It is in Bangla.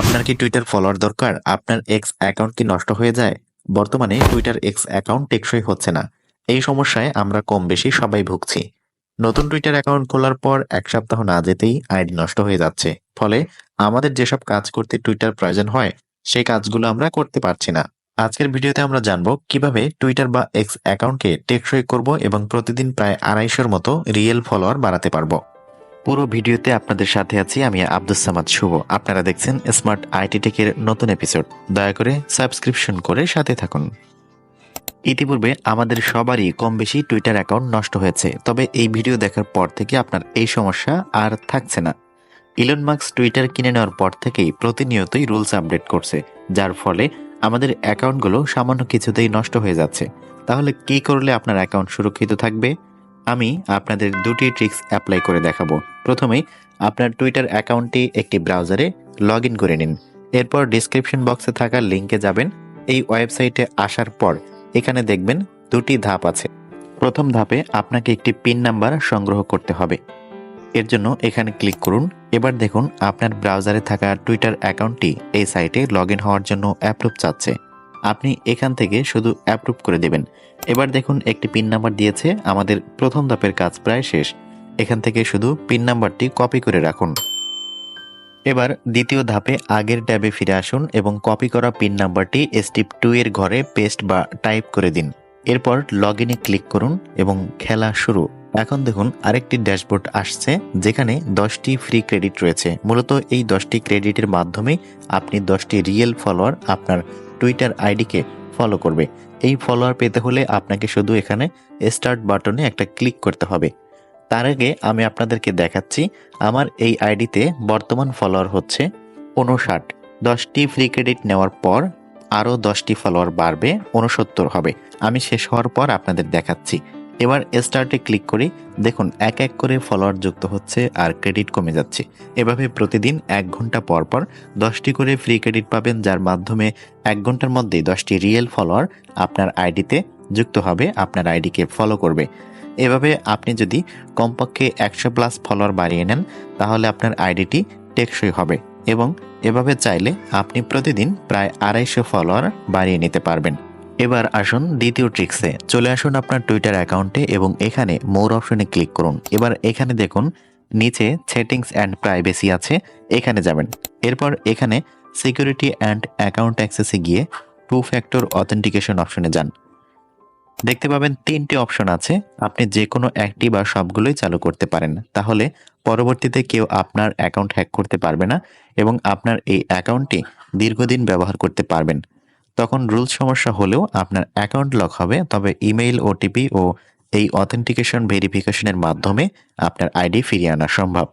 আপনার কি টুইটার ফলোয়ার দরকার? আপনার এক্স অ্যাকাউন্ট কি নষ্ট হয়ে যায়? বর্তমানে টুইটার এক্স অ্যাকাউন্ট টেকসই হচ্ছে না। এই সমস্যায় আমরা কম বেশি সবাই ভুগছি। নতুন টুইটার অ্যাকাউন্ট খোলার পর এক সপ্তাহ না যেতেই আইডি নষ্ট হয়ে যাচ্ছে। ফলে আমাদের যেসব কাজ করতে টুইটার প্রয়োজন হয়, সেই কাজগুলো আমরা করতে পারছি না। আজকের ভিডিওতে আমরা জানব কীভাবে টুইটার বা এক্স অ্যাকাউন্টকে টেকসই করব এবং প্রতিদিন প্রায় আড়াইশোর মতো রিয়েল ফলোয়ার বাড়াতে পারব। পুরো ভিডিওতে আপনাদের সাথে আছি আমি আব্দুস সামাদ শুভ। আপনারা দেখছেন স্মার্ট আইটি টেকের নতুন এপিসোড দয়া করে সাবস্ক্রিপশন করে সাথে থাকুন। ইতিপূর্বে আমাদের সবারই কম বেশি টুইটার অ্যাকাউন্ট নষ্ট হয়েছে, তবে এই ভিডিও দেখার পর থেকে আপনার এই সমস্যা আর থাকছে না। ইলন মার্কস টুইটার কিনে নেওয়ার পর থেকেই প্রতিনিয়তই রুলস আপডেট করছে, যার ফলে আমাদের অ্যাকাউন্টগুলো সামান্য কিছুতেই নষ্ট হয়ে যাচ্ছে। তাহলে কি করলে আপনার অ্যাকাউন্ট সুরক্ষিত থাকবে? আমি আপনাদের দুটি ট্রিক্স অ্যাপ্লাই করে দেখাবো। প্রথমেই আপনার টুইটার অ্যাকাউন্টটি একটি ব্রাউজারে লগ করে নিন। এরপর ডিসক্রিপশন বক্সে থাকা লিঙ্কে যাবেন। এই ওয়েবসাইটে আসার পর এখানে দেখবেন দুটি ধাপ আছে। প্রথম ধাপে আপনাকে একটি পিন নাম্বার সংগ্রহ করতে হবে। এর জন্য এখানে ক্লিক করুন। এবার দেখুন আপনার ব্রাউজারে থাকা টুইটার অ্যাকাউন্টটি এই সাইটে লগ হওয়ার জন্য অ্যাপ্রুভ চাচ্ছে। আপনি এখান থেকে শুধু অ্যাপ্রুভ করে দেবেন। এবার দেখুন একটি পিন নাম্বার দিয়েছে। আমাদের প্রথম ধাপের কাজ প্রায় শেষ। এখান থেকে শুধু পিন নাম্বারটি কপি করে রাখুন। এবার দ্বিতীয় ধাপে আগের ট্যাবে ফিরে আসুন এবং কপি করা পিন নাম্বারটি স্টিপ টু এর ঘরে পেস্ট বা টাইপ করে দিন। এরপর লগ ইনে ক্লিক করুন এবং খেলা শুরু। এখন দেখুন আরেকটি ড্যাশবোর্ড আসছে, যেখানে দশটি ফ্রি ক্রেডিট রয়েছে। মূলত এই দশটি ক্রেডিটের মাধ্যমে আপনি দশটি রিয়েল ফলোয়ার আপনার টুইটার আইডিকে ফলো করবে। এই ফলোয়ার পেতে হলে আপনাকে শুধু এখানে স্টার্ট বাটনে একটা ক্লিক করতে হবে। তার আগে আমি আপনাদেরকে দেখাচ্ছি, আমার এই আইডিতে বর্তমান ফলোয়ার হচ্ছে উনষাট দশটি ফ্রি ক্রেডিট নেওয়ার পর আরও দশটি ফলোয়ার বাড়বে উনসত্তর হবে। আমি শেষ হওয়ার পর আপনাদের দেখাচ্ছি। এবার স্টার্টে ক্লিক করি। দেখুন, এক এক করে ফলোয়ার যুক্ত হচ্ছে আর ক্রেডিট কমে যাচ্ছে। এভাবে প্রতিদিন এক ঘণ্টা পর পর দশটি করে ফ্রি ক্রেডিট পাবেন, যার মাধ্যমে এক ঘণ্টার মধ্যেই দশটি রিয়েল ফলোয়ার আপনার আইডিতে যুক্ত হবে, আপনার আইডিকে ফলো করবে। এভাবে আপনি যদি কমপক্ষে একশো প্লাস ফলোয়ার বাড়িয়ে নেন, তাহলে আপনার আইডিটি টেকসই হবে এবং এভাবে চাইলে আপনি প্রতিদিন প্রায় আড়াইশো ফলোয়ার বাড়িয়ে নিতে পারবেন। এবার আসুন দ্বিতীয় ট্রিক্সে। চলে আসুন আপনার টুইটার অ্যাকাউন্টে এবং এখানে মোর অপশনে ক্লিক করুন। এবার এখানে দেখুন, নিচে সেটিংস অ্যান্ড প্রাইভেসি আছে, এখানে যাবেন। এরপর এখানে সিকিউরিটি অ্যান্ড অ্যাকাউন্ট অ্যাক্সেসে গিয়ে টু ফ্যাক্টর অথেন্টিকেশন অপশনে যান। দেখতে পাবেন তিনটি অপশন আছে। আপনি যে কোনো একটি বা সবগুলোই চালু করতে পারেন। তাহলে পরবর্তীতে কেউ আপনার অ্যাকাউন্ট হ্যাক করতে পারবে না এবং আপনার এই অ্যাকাউন্টটি দীর্ঘদিন ব্যবহার করতে পারবেন। তখন রুলস সমস্যা হলেও আপনার অ্যাকাউন্ট লক হবে, তবে ইমেইল, ওটিপি ও এই অথেন্টিকেশন ভেরিফিকেশনের মাধ্যমে আপনার আইডি ফিরিয়ে আনা সম্ভব।